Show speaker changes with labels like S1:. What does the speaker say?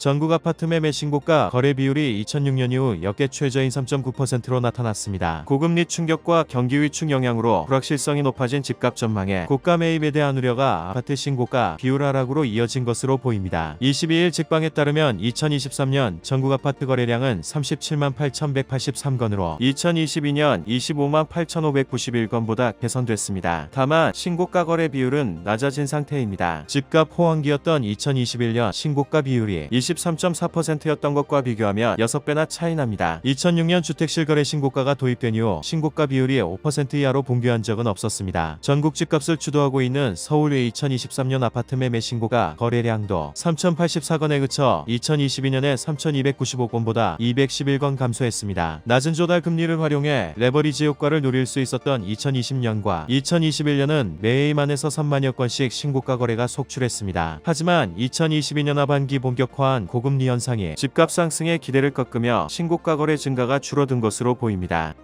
S1: 전국 아파트 매 매 신고가 거래 비율이 2006년 이후 역대 최저인 3.9%로 나타났습니다. 고금리 충격과 경기 위축 영향으로 불확실성이 높아진 집값 전망에 고가 매입에 대한 우려가 아파트 신고가 비율 하락으로 이어진 것으로 보입니다. 22일 직방에 따르면 2023년 전국 아파트 거래량은 37만 8,183건으로 2022년 25만 8,591건보다 개선됐습니다. 다만 신고가 거래 비율은 낮아진 상태입니다. 집값 호황기였던 2021년 신고가 비율이 23.4%였던 것과 비교하면 6배나 차이 납니다. 2006년 주택실거래 신고가가 도입된 이후 신고가 비율이 5% 이하로 붕괴한 적은 없었습니다. 전국 집값을 주도하고 있는 서울의 2023년 아파트 매매 신고가 거래량도 3,084건에 그쳐 2022년에 3,295건보다 211건 감소했습니다. 낮은 조달 금리를 활용해 레버리지 효과를 누릴 수 있었던 2020년과 2021년은 매해만에서 3만여 건씩 신고가 거래가 속출했습니다. 하지만 2022년 하반기 본격화 한 고금리 현상이 집값 상승의 기대를 꺾으며 신고가 거래 증가가 줄어든 것으로 보입니다.